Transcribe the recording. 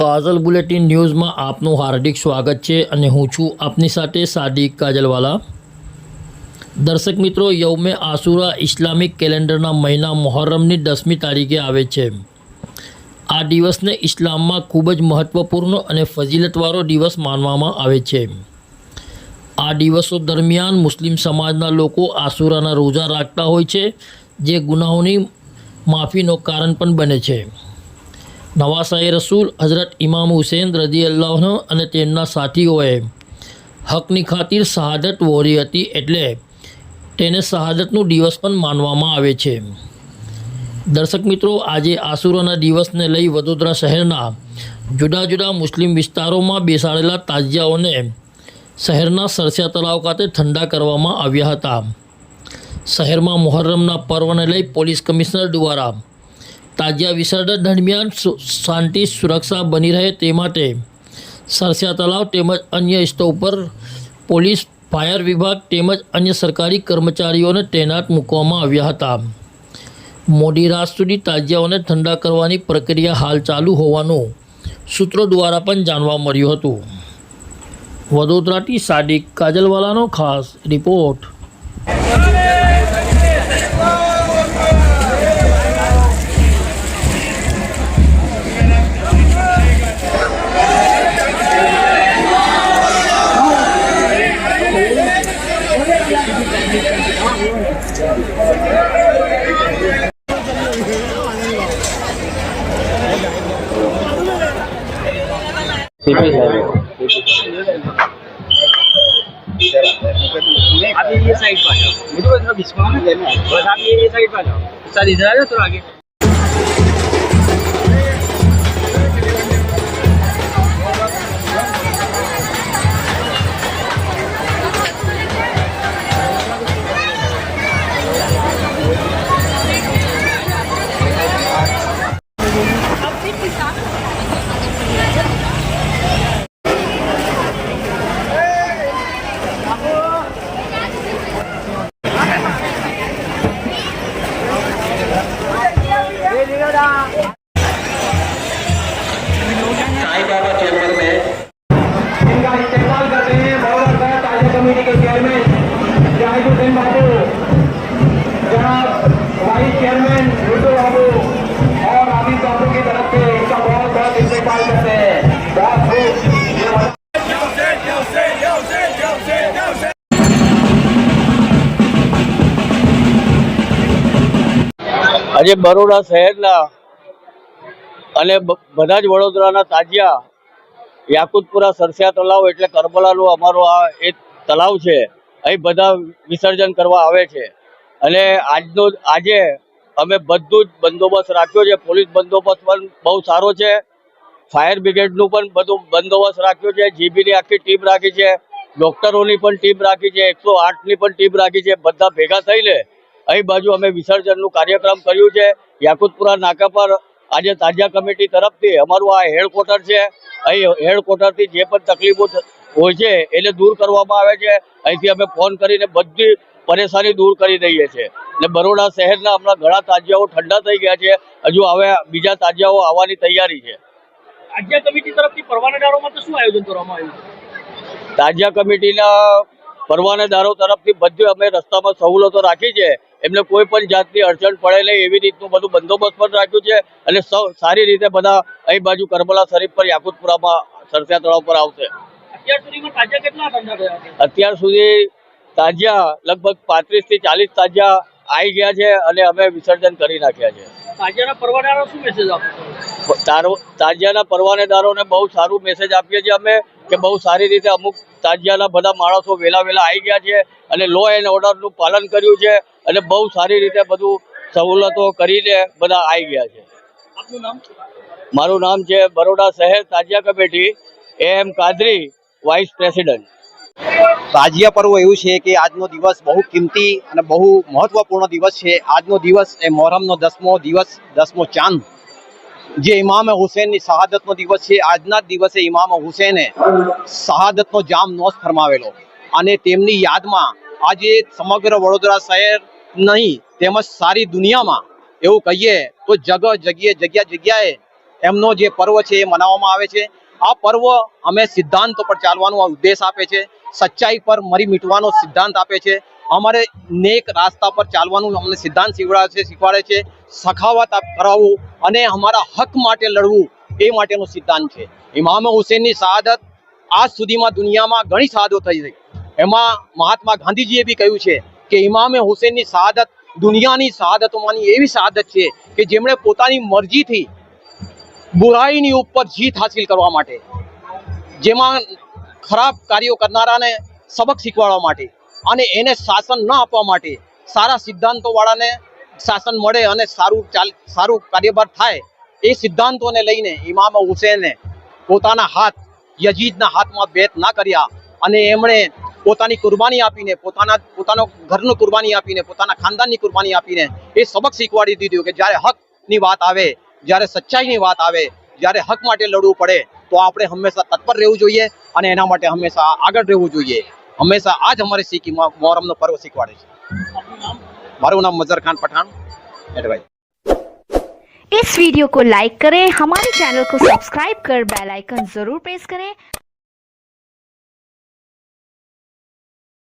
કાજલ bulletin ન્યૂઝમાં આપનું હાર્દિક સ્વાગત છે અને હું છું આપની સાથે સાદિક કાજલવાલા. દર્શક મિત્રો, યૌમે આસુરા ઇસ્લામિક કેલેન્ડરના મહિના મોહર્રમની દસમી તારીખે આવે છે. આ દિવસને ઇસ્લામમાં ખૂબ જ મહત્ત્વપૂર્ણ અને ફજીલતવાળો દિવસ માનવામાં આવે છે. આ દિવસો દરમિયાન મુસ્લિમ સમાજના લોકો આસુરાના રોજા રાખતા હોય છે, જે ગુનાહોની માફીનો કારણ પણ બને છે. નવાસાએ રસૂલ હઝરત ઇમામ હુસેન રજી અલ્લાહ અને તેમના સાથીઓએ હકની ખાतिर શહાદત વહોરી હતી એટલે તેને શહાદતનું દિવસ પણ માનવામાં આવે છે. દર્શક મિત્રો, આજે આસુરાના દિવસને લઈ વડોદરા શહેરના જુદા જુદા મુસ્લિમ વિસ્તારોમાં બેસાડેલા તાજિયાઓને શહેરના સરસિયા તળાવ ખાતે ઠંડા કરવામાં આવ્યા હતા. શહેરમાં મોહર્રમના પર્વને લઈ પોલીસ કમિશનર દ્વારા તાજિયા વિસર્જન દરમિયાન શાંતિ, સુરક્ષા બની રહે તે માટે સરસિયા તળાવ તેમજ અન્ય સ્થળો પર પોલીસ, ફાયર વિભાગ તેમજ અન્ય સરકારી કર્મચારીઓને તૈનાત મૂકવામાં આવ્યા હતા. મોડી રાત સુધી તાજિયાઓને ઠંડા કરવાની પ્રક્રિયા હાલ ચાલુ હોવાનું સૂત્રો દ્વારા પણ જાણવા મળ્યું હતું. વડોદરાથી સાદિક કાજલવાલાનો ખાસ રિપોર્ટ. आप ये साइड पर आ जाओ मुझे थोड़ा घिसको ना बस आप ये साइड पर आ जाओ सर इधर आ जाओ थोड़ा आगे આજે બરોડા શહેરના અને બધા જ વડોદરાના તાજિયા યાકુતપુરા સરસિયા તલાવ એટલે કરબલાનું અમારું આ એક તલાવ છે. અહીં બધા વિસર્જન કરવા આવે છે. અને આજનો આજે અમે બધું જ બંદોબસ્ત રાખ્યો છે. પોલીસ બંદોબસ્ત પણ બહુ સારો છે. ફાયર બ્રિગેડનું પણ બધું બંદોબસ્ત રાખ્યો છે. જીબીની આખી ટીમ રાખી છે. ડોક્ટરોની પણ ટીમ રાખી છે. એકસો આઠની પણ ટીમ રાખી છે. બધા ભેગા થઈને અહીં બાજુ અમે વિસર્જનનું કાર્યક્રમ કર્યું છે. યાકુતપુરા નાકા પર આજે તાજા કમિટી તરફથી અમારું આ હેડક્વાર્ટર છે. અહીં હેડક્વાર્ટરથી જે પણ તકલીફો હોય છે એને દૂર કરવામાં આવે છે. અહીંથી અમે ફોન કરીને બધી પરેશાની દૂર કરી દઈએ છીએ. ને બરોડા શહેરના હમણાં ઘણા તાજિયાઓ ઠંડા થઈ ગયા છે. હજુ હવે બીજા તાજિયાઓ આવવાની તૈયારી છે. રાજ્ય કમિટી તરફથી પરવાનેદારોમાં તો શું આયોજન કરવામાં આવ્યું તાજિયા કમિટીના પરવાનેદારો તરફથી બધી અમે રસ્તામાં સવલતો રાખી છે. એમને કોઈ પણ જાતની અડચણ પડે નહીં એવી રીતનું બધું બંદોબસ્ત પણ રાખ્યું છે અને સૌ સારી રીતે બધા અહીં બાજુ કરબલા શરીફ પર યાકુતપુરામાં સરસિયા તળાવ પર આવશે. અત્યાર સુધી તાજિયા લગભગ પાંત્રીસથી ચાલીસ તાજિયા આવી ગયા છે અને અમે વિસર્જન કરી નાખ્યા છે. તાજિયાના પરવાનેદારોને બહુ સારું મેસેજ આપીએ છીએ અમે કે બહુ સારી રીતે અમુક તાજિયાના બધા માણસો વહેલા વહેલા આવી ગયા છે અને લો એન્ડ ઓર્ડરનું પાલન કર્યું છે અને બહુ સારી રીતે બધું સવલતો કરીને બધા આવી ગયા છે. મારું નામ છે બરોડા શહેર તાજિયા committee A M Qadri vice president તાજિયા પર્વ એવું છે કે આજનો દિવસ બહુ કિંમતી અને બહુ મહત્વપૂર્ણ દિવસ છે. આજનો દિવસ એ મોહરમનો દસમો દિવસ દસમો ચાંદ. જે ઇમામ હુસેનની શહાદતનો દિવસ છે, આજના દિવસે ઇમામ હુસેને શહાદતનો જામ નોશ ફરમાવેલો. અને તેમની યાદમાં આજે સમગ્ર વડોદરા શહેર નહીં, તેમજ સારી દુનિયામાં એવું કહીએ તો જગ જગ્યાએ જગ્યા જગ્યાએ એમનો જે પર્વ છે એ મનાવવામાં આવે છે. આ પર્વ અમે સિદ્ધાંતો પર ચાલવાનો ઉદ્દેશ આપે છે. સચ્ચાઈ પર મરી મીટવાનો સિદ્ધાંત આપે છે. અમારે નેક રાસ્તા પર ચાલવાનું અમને સિદ્ધાંત શીખવાડે છે શીખવાડે છે. સખાવત કરાવવું અને અમારા હક માટે લડવું એ માટેનો સિદ્ધાંત છે. ઇમામ હુસેનની શહાદત આજ સુધીમાં દુનિયામાં ઘણી શહાદો થઈ છે. એમાં મહાત્મા ગાંધીજીએ બી કહ્યું છે કે ઇમામે હુસેનની શહાદત દુનિયાની શહાદતોમાંની એવી શહાદત છે કે જેમણે પોતાની મરજીથી બુરાઈની ઉપર જીત હાસિલ કરવા માટે, જેમાં ખરાબ કાર્યો કરનારાને સબક શીખવાડવા માટે અને એને શાસન ન આપવા માટે સારા સિદ્ધાંતો વાળાને શાસન મળે અને સારું ચાલ સારું કાર્યભાર થાય એ સિદ્ધાંતોને લઈને ઇમામ હુસેને પોતાના હાથ, યજીદના હાથમાં બેત ના કર્યા અને એમણે પોતાની કુરબાની આપીને પોતાના પોતાનો ઘરનું કુરબાની આપીને પોતાના ખાનદાનની કુરબાની આપીને એ સબક શીખવાડી દીધું કે જ્યારે હકની વાત આવે, જ્યારે સચ્ચાઈની વાત આવે, જ્યારે હક માટે લડવું પડે, તો આપણે હંમેશા તત્પર રહેવું જોઈએ અને એના માટે હંમેશા આગળ રહેવું જોઈએ. હંમેશા આ જ અમારી શીખી મોહરમનો પર્વ શીખવાડે છે મારું નામ મઝર ખાન પઠાણ એડવાઇસ इस वीडियो को लाइक करें हमारे चैनल को सब्सक्राइब कर बेल आइकन जरूर प्रेस करें